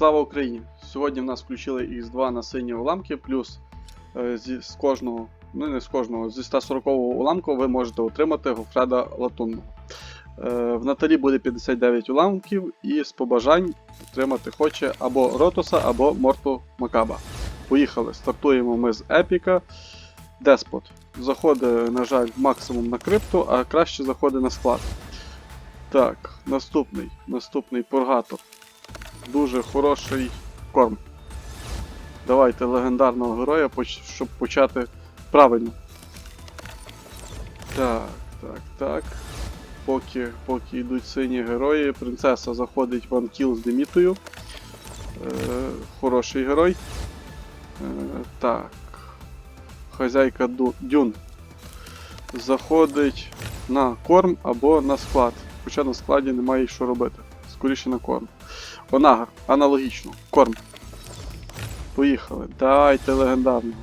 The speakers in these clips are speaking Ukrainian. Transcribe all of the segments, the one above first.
Слава Україні! Сьогодні в нас включили X2 на сині уламки, плюс е, зі, з кожного, ну не з кожного, зі 140-го уламку ви можете отримати Гофреда Латунного. Е, в Наталі буде 59 уламків і з побажань отримати хоче або Ротоса, або Морту Макаба. Поїхали, стартуємо ми з Епіка. Деспот. Заходить, на жаль, максимум на крипту, а краще заходить на склад. Так, наступний, наступний Пургатор дуже хороший корм. Давайте легендарного героя, щоб почати правильно. Так, так, так. Поки, поки йдуть сині герої, принцеса заходить в анкіл з Демітою. Е, хороший герой. Е, так. Хазяйка Дюн. Заходить на корм або на склад. Хоча на складі немає що робити. Скоріше на корм. Онагар, аналогічно. Корм. Поїхали. Дайте легендарного.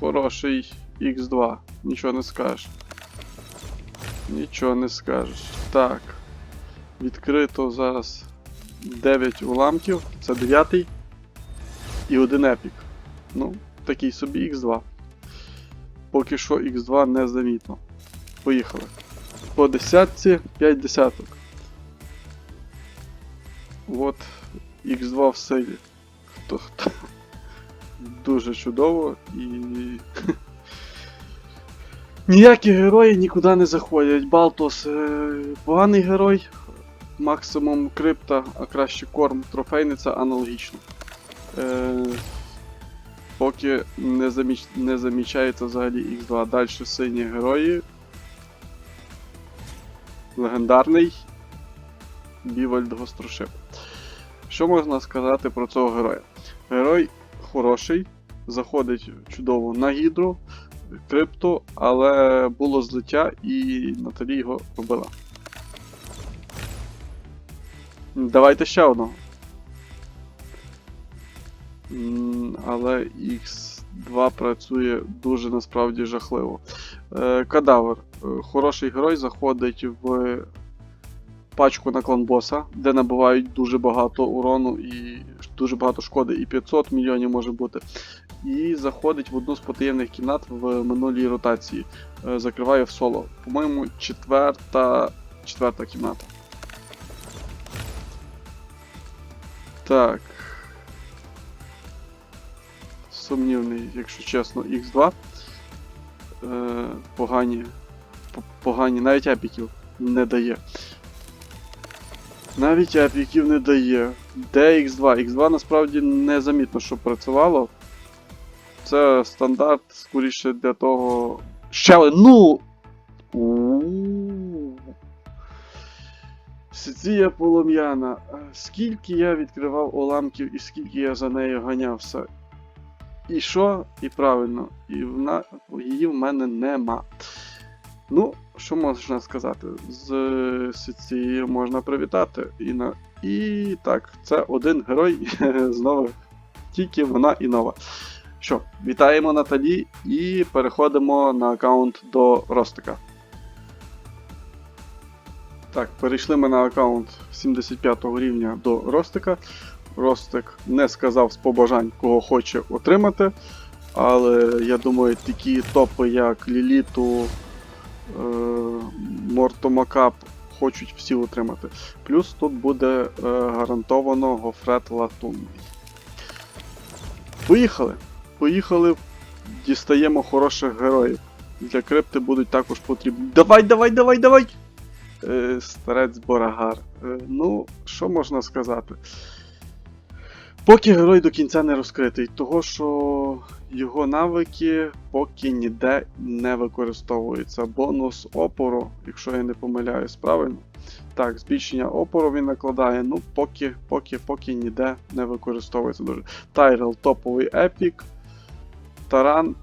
Хороший Х2. Нічого не скажеш. Нічого не скажеш. Так. Відкрито зараз 9 уламків. Це 9 і один епік. Ну, такий собі Х2. Поки що Х2 незамітно. Поїхали. По десятці 5 десяток. От X2 в силі. Хто хто. Дуже чудово і. Ніякі герої нікуди не заходять. Балтос е, поганий герой, максимум крипта, а краще корм трофейниця аналогічно. Е, поки не, заміч... не замічається взагалі X2. Далі сині герої. Легендарний Бівальд Гострошип. Що можна сказати про цього героя? Герой хороший, заходить чудово на гідру, крипту, але було злиття і Наталі його побила. Давайте ще одного. Але X2 працює дуже насправді жахливо. Е, Кадавр. Е, Хороший герой заходить в пачку на клан боса, де набивають дуже багато урону і дуже багато шкоди, і 500 мільйонів може бути. І заходить в одну з потаємних кімнат в минулій ротації. Е, Закриває в соло. По-моєму, четверта. четверта кімната. Так. Сумнівний, якщо чесно, Х2. Е, погані. Погані, навіть епіків не дає. Навіть епіків не дає. Де X2? X2 насправді незамітно, що працювало. Це стандарт, скоріше для того. Ще один, ну! Сиція полум'яна. Скільки я відкривав уламків і скільки я за нею ганявся. І що? І правильно, і вона, її в мене нема. Ну, що можна сказати? З Сицією можна привітати. І, на... і так, це один герой з нових. Тільки вона і нова. Що, вітаємо Наталі і переходимо на аккаунт до Ростика. Так, перейшли ми на аккаунт 75 рівня до Ростика. Ростик не сказав з побажань, кого хоче отримати. Але я думаю, такі топи, як Ліліту, е, Мортомакап хочуть всі отримати. Плюс тут буде е, гарантовано Гофрет Латунний. Поїхали! Поїхали, дістаємо хороших героїв. Для крипти будуть також потрібні. Давай, давай, давай, давай! Е, старець Борагар. Е, ну, що можна сказати? Поки герой до кінця не розкритий, того що його навики поки ніде не використовуються. Бонус опору, якщо я не помиляюсь, правильно? Так, збільшення опору він накладає, ну поки, поки, поки ніде не використовується дуже. Тайрел топовий епік. Таран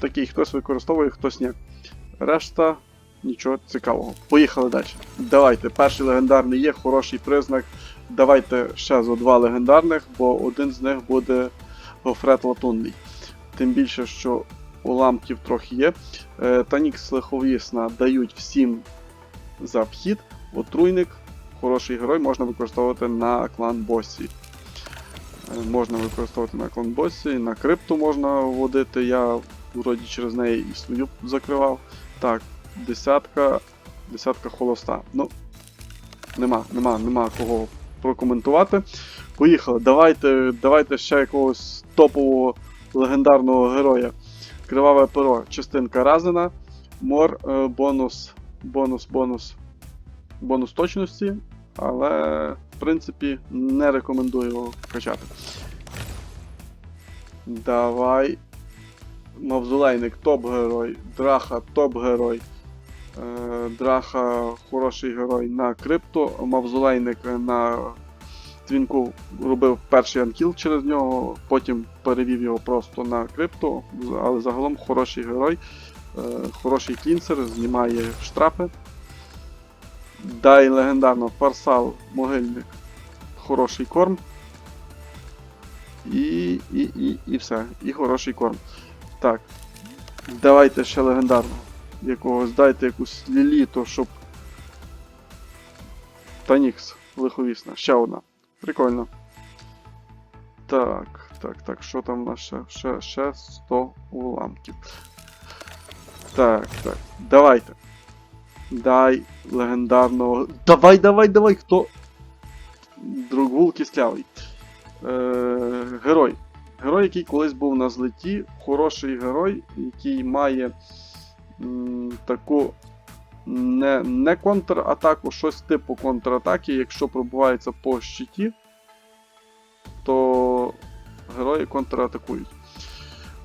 такий хтось використовує, хтось ні. Решта нічого цікавого. Поїхали далі. Давайте, перший легендарний є, хороший признак. Давайте ще зо два легендарних, бо один з них буде Гофрет Латунний. Тим більше, що уламків трохи є. Е, Танікс лиховісна дають всім за вхід. Отруйник, хороший герой, можна використовувати на клан босі. Е, Можна використовувати на клан босі, на крипту можна вводити. Я вроді через неї і свою закривав. Так, десятка, десятка холоста. Ну, нема, нема, нема кого прокоментувати. Поїхали. Давайте, давайте ще якогось топового легендарного героя. Криваве перо, частинка Разина, мор, е, бонус, бонус, бонус, бонус точності, але в принципі не рекомендую його качати. Давай. Мавзолейник топ-герой, Драха топ-герой. Е, Драха хороший герой на крипту, Мавзолейник на Твінку робив перший анкіл через нього, потім перевів його просто на крипту, але загалом хороший герой, е, хороший клінсер, знімає штрафи. Дай легендарно Фарсал, могильник, хороший корм. І, і, і, і все. І хороший корм. Так. Давайте ще легендарного. Якогось дайте якусь ліліту, щоб. Танікс, лиховісна. Ще одна. Прикольно. Так, так, так, що там у нас ще? Ще, ще 100 уламків. Так, так. Давайте. Дай легендарного. Давай, давай, давай, хто? Другул кислявий. Е, герой. Герой, який колись був на злеті, хороший герой, який має таку не, не контратаку, щось типу контратаки. Якщо пробувається по щиті, то герої контратакують.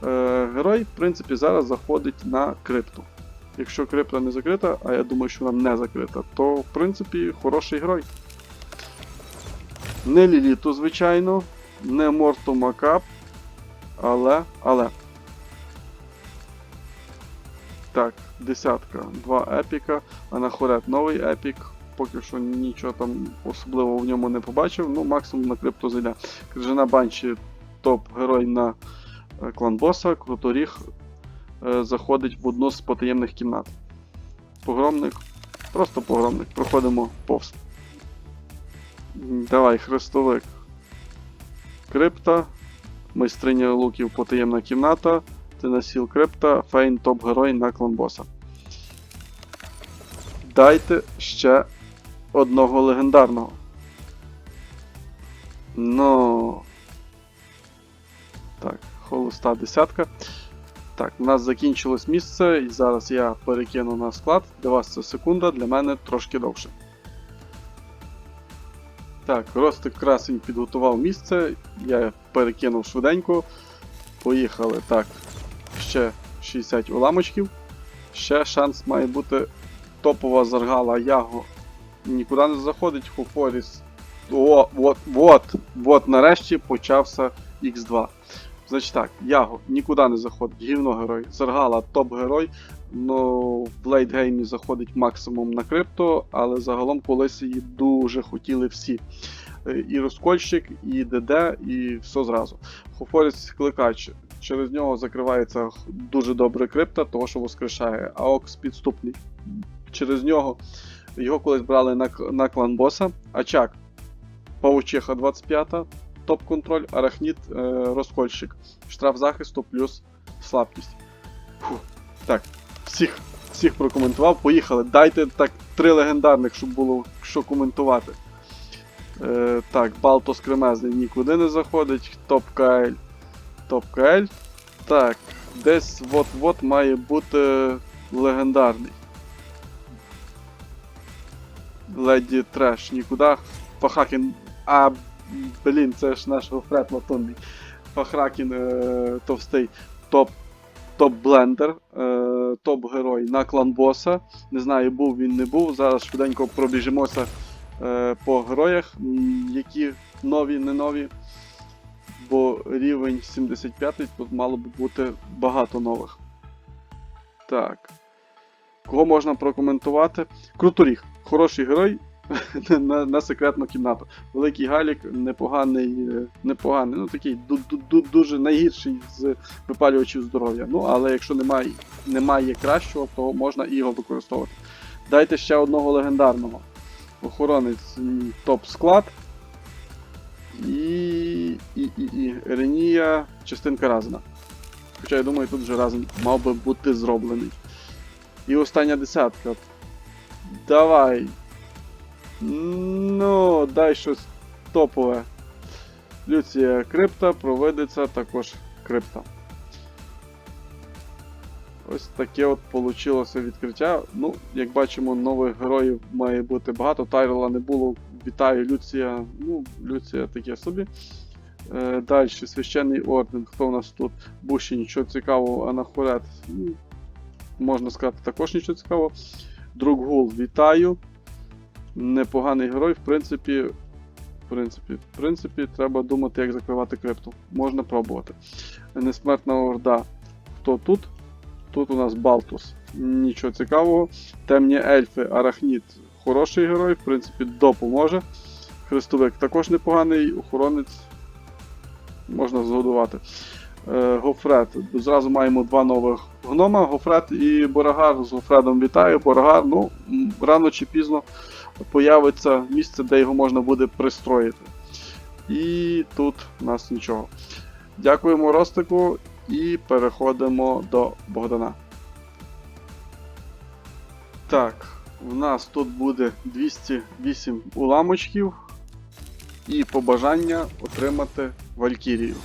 Е, герой, в принципі, зараз заходить на крипту. Якщо крипта не закрита, а я думаю, що вона не закрита, то в принципі хороший герой. Не Ліліту, звичайно, не Морту Макап, але. але. Так, десятка, два епіка, а на хорет новий епік. Поки що нічого там особливого в ньому не побачив, ну максимум на крипту зайде. Крижана Банші топ-герой на е, клан боса, Круторіг е, заходить в одну з потаємних кімнат. Погромник, просто погромник, проходимо повз. Давай, хрестовик. Крипта, майстриня луків потаємна кімната, ти насіл крипта, фейн топ-герой на клан боса. Дайте ще одного легендарного. Ну. Так, холоста десятка. Так, у нас закінчилось місце, і зараз я перекину на склад. Для вас це секунда, для мене трошки довше. Так, Ростик Красень підготував місце, я перекинув швиденько. Поїхали. Так, ще 60 уламочків. Ще шанс має бути топова заргала Яго. Нікуди не заходить, Хуфоріс. О, от, от, от нарешті почався X2. Значить так, Яго нікуди не заходить, гівно герой. Заргала топ-герой. Ну, в лейтгеймі заходить максимум на крипто, але загалом колись її дуже хотіли всі. І розкольщик, і ДД, і все зразу. Хофоріс кликач. Через нього закривається дуже добре крипта, того що воскрешає. Аокс підступний. Через нього його колись брали на, на клан боса. Ачак, Паучиха 25, топ-контроль, арахніт, е, розкольщик. Штраф захисту плюс слабкість. Фу. Так, всіх, всіх прокоментував. Поїхали. Дайте так три легендарних, щоб було що коментувати. Е, так, Балтос Кремезний нікуди не заходить. Топ КЛ. Топ КЛ. Так, десь от-от має бути легендарний. Леді Треш нікуди. Фахакін. А, блін, це ж наш Фред Латунний. Фахракін е, товстий. Топ. Топ-блендер, е, топ-герой на клан боса. Не знаю, був він не був. Зараз швиденько пробіжимося по героях, які нові, не нові. Бо рівень 75 тут мало б бути багато нових. Так. Кого можна прокоментувати? Круторіг. Хороший герой. на, на секретну кімнату. Великий Галік непоганий, е, непоганий, ну такий ду- ду- ду- дуже найгірший з випалювачів здоров'я. Ну, але якщо немає, немає кращого, то можна і його використовувати. Дайте ще одного легендарного. Охоронець топ-склад. І, і, і, і Ренія, частинка Разена. Хоча я думаю, тут вже Разен мав би бути зроблений. І остання десятка. Давай. Ну, дай щось топове. Люція крипта, проведеться також крипта. Ось таке от получилося відкриття. Ну, як бачимо, нових героїв має бути багато. Тайрела не було. Вітаю, Люція. Ну, Люція таке собі. Е, Далі, священний орден. Хто у нас тут? Буші, нічого цікавого, Анахорет. Ну, можна сказати, також нічого цікавого. Друггул, вітаю. Непоганий герой, в принципі. В принципі, в принципі, треба думати, як закривати крипту. Можна пробувати. Несмертна орда. Хто тут? Тут у нас Балтус. Нічого цікавого. Темні ельфи, Арахніт. Хороший герой, в принципі, допоможе. Хрестовик також непоганий, охоронець можна згодувати. Е, Гофрет. Зразу маємо два нових гнома. Гофрет і Борагар. З Гофредом вітаю. Борагар, ну, рано чи пізно появиться місце, де його можна буде пристроїти. І тут у нас нічого. Дякуємо Ростику і переходимо до Богдана. Так, в нас тут буде 208 уламочків і побажання отримати Валькірію.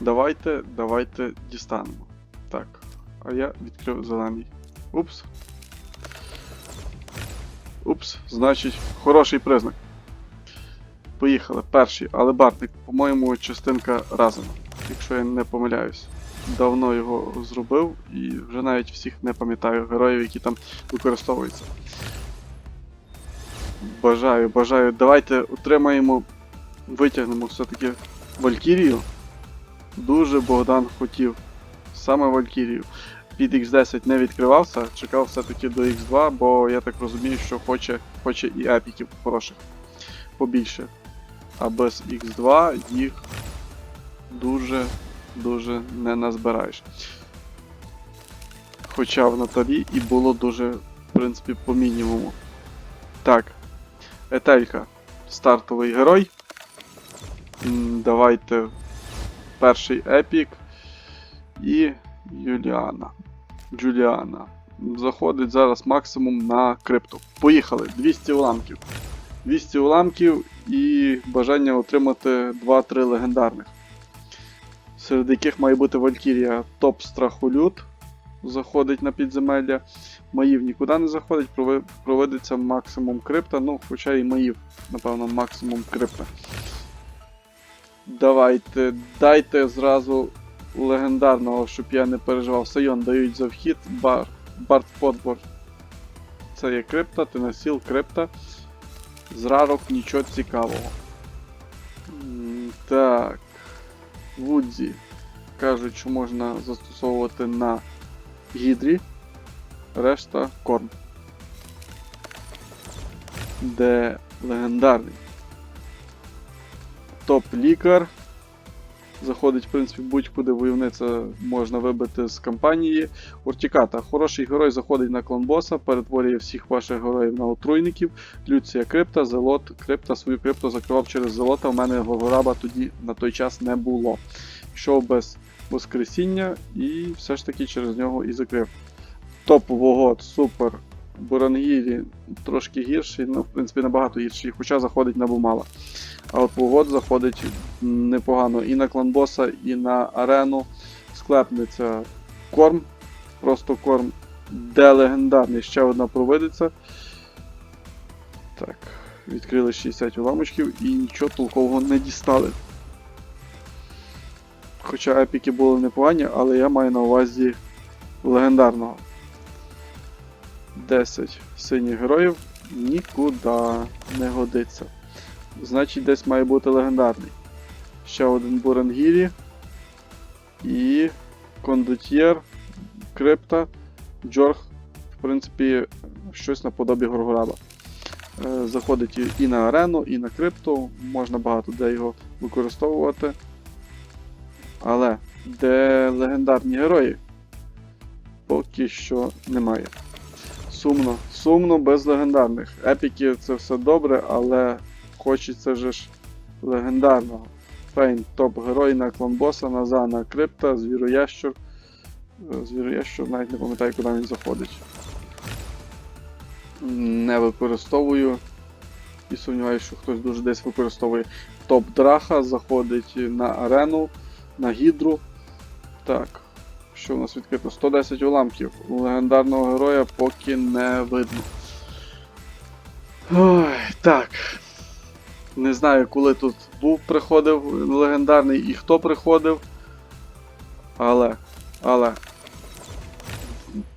Давайте, давайте дістанемо. Так, а я відкрив зелений. Упс. Упс, значить, хороший признак. Поїхали. Перший, але Бартник, по-моєму, частинка разом, якщо я не помиляюсь. Давно його зробив і вже навіть всіх не пам'ятаю героїв, які там використовуються. Бажаю, бажаю. Давайте отримаємо, витягнемо все-таки Валькірію. Дуже Богдан хотів. Саме Валькірію. Під X10 не відкривався, чекав все-таки до X2, бо я так розумію, що хоче, хоче і епіків хороших побільше. А без X2 їх дуже дуже не назбираєш. Хоча в Наталі і було дуже, в принципі, по мінімуму. Так. Етелька. Стартовий герой. Давайте перший епік. І Юліана. Джуліана. Заходить зараз максимум на крипту. Поїхали. 200 уламків. 200 уламків і бажання отримати 2-3 легендарних. Серед яких має бути Валькірія топ страхолют. Заходить на підземелля. Маїв нікуди не заходить, проводиться максимум крипта. Ну, хоча і Маїв, напевно, максимум крипта. Давайте, дайте зразу легендарного, щоб я не переживав. Сайон дають за вхід. Бар, Барт Подбор. Це є крипта, Тенесіл, крипта. З рарок нічого цікавого. Так. Вудзі. Кажуть, що можна застосовувати на гідрі. Решта корм. Де легендарний. Топ-лікар. Заходить, в принципі, будь-куди войовниця можна вибити з кампанії. Уртіката. Хороший герой заходить на клан боса, перетворює всіх ваших героїв на отруйників. Люція крипта, зелот, крипта, свою крипту закривав через зелота. У мене Гогораба тоді на той час не було. Йшов без воскресіння і все ж таки через нього і закрив. Топ Вогот, супер. Бурангірі трошки гірший, ну, в принципі, набагато гірший, хоча заходить на бумала. А от Вогот заходить непогано і на кланбоса, і на арену. Склепниця корм. Просто корм, де легендарний, ще одна провидиться. Так, відкрили 60 уламочків і нічого толкового не дістали. Хоча епіки були непогані, але я маю на увазі легендарного. 10 синіх героїв нікуди не годиться. Значить, десь має бути легендарний. Ще один Бурангірі. І кондотьєр, крипта, Джорг, в принципі, щось наподобі Горгораба. Е, Заходить і на арену, і на крипту. Можна багато де його використовувати. Але де легендарні герої? Поки що немає. Сумно, сумно без легендарних. Епіки це все добре, але хочеться же ж легендарного. Фейн топ-герой на кланбоса, Наза на крипта, звіроящур. Е, Звіроящур навіть не пам'ятаю, куди він заходить. Не використовую. І сумніваюся, що хтось дуже десь використовує. Топ Драха заходить на арену, на гідру. Так. Що у нас відкрито? 110 уламків. У легендарного героя поки не видно. Ой, так. Не знаю, коли тут був приходив легендарний і хто приходив. Але. Але.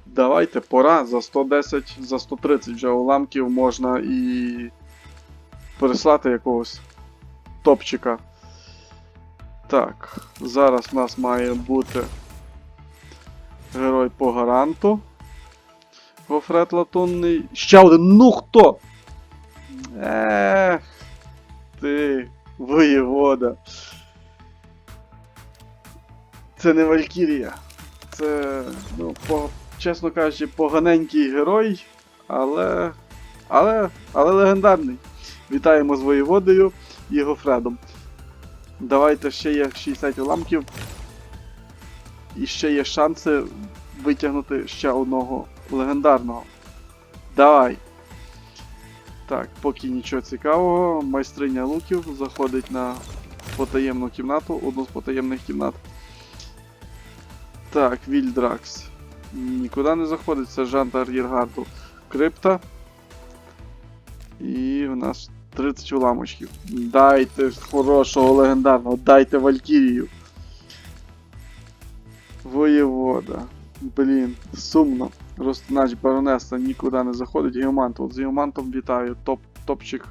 Давайте, пора за 110, за 130 вже уламків можна і переслати якогось топчика. Так, зараз в нас має бути герой по гаранту. Гофрет латунний. Ще один. Ну хто? Ех, ти, воєвода. Це не Валькірія. Це, ну, по, чесно кажучи, поганенький герой, але. Але. Але легендарний. Вітаємо з воєводою і Гофредом. Давайте ще є 60 уламків. І ще є шанси витягнути ще одного легендарного. Давай. Так, поки нічого цікавого, майстриня луків заходить на потаємну кімнату, одну з потаємних кімнат. Так, Вільдракс. Нікуди не заходить, сержант Ар'єргарду. Крипта. І в нас 30 уламочків. Дайте хорошого легендарного, дайте Валькірію. Воєвода. Блін, сумно. Розтинач баронеса нікуди не заходить. Геомант. От з Геомантом вітаю. Топ, топчик,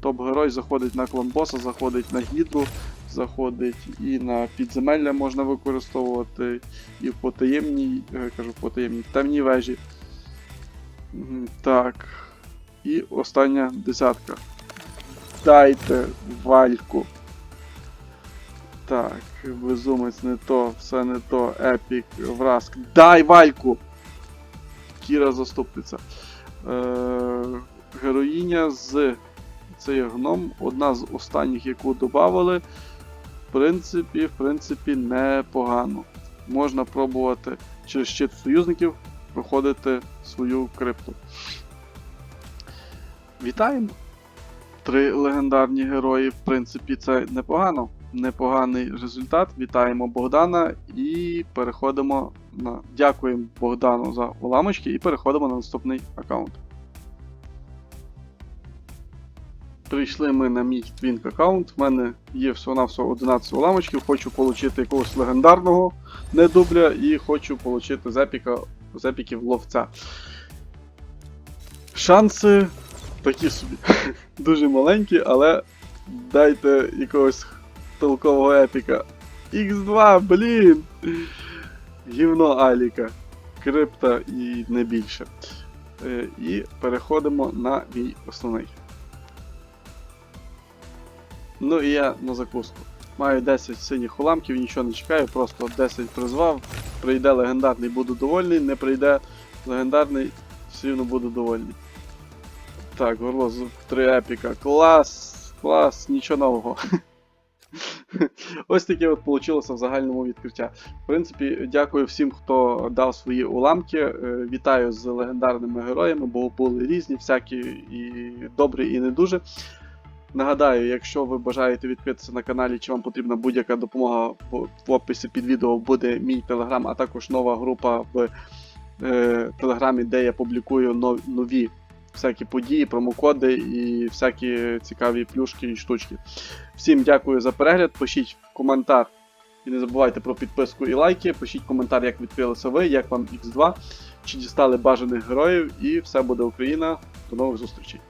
топ-герой заходить на клан заходить на гідру, заходить і на підземелля можна використовувати, і в потаємній, е, кажу, в потаємній темній вежі. Так. І остання десятка. Дайте вальку. Так, безумець не то, все не то, епік, враск. Дай вальку! Кіра заступниця. Е, героїня з цей гном, одна з останніх, яку додавали. В принципі, в принципі, непогано. Можна пробувати через щит союзників проходити свою крипту. Вітаємо! Три легендарні герої, в принципі, це непогано. Непоганий результат. Вітаємо Богдана і переходимо на. Дякуємо Богдану за уламочки і переходимо на наступний аккаунт. Прийшли ми на мій твінк аккаунт. В мене є всього-навсього 11 уламочків. Хочу отримати якогось легендарного не дубля і хочу отримати з епіка ловця. Шанси такі собі. Дуже маленькі, але дайте якогось толкового епіка. Х2, блін! Гівно Аліка. Крипта і не більше. Е, І переходимо на мій основний. Ну і я на закуску. Маю 10 синіх уламків, нічого не чекаю, просто 10 призвав. Прийде легендарний, буду довольний, не прийде легендарний, все рівно буду довольний. Так, горло з 3 епіка. Клас! Клас, нічого нового. Ось таке от вийшло в загальному відкриття. В принципі, дякую всім, хто дав свої уламки. Е, Вітаю з легендарними героями, бо були різні, всякі і добрі, і не дуже. Нагадаю, якщо ви бажаєте відкритися на каналі, чи вам потрібна будь-яка допомога, в описі під відео буде мій телеграм, а також нова група в е, телеграмі, де я публікую нов- нові всякі події, промокоди і всякі цікаві плюшки і штучки. Всім дякую за перегляд. Пишіть коментар і не забувайте про підписку і лайки. Пишіть коментар, як відкрилися ви, як вам X2, чи дістали бажаних героїв, і все буде Україна. До нових зустрічей!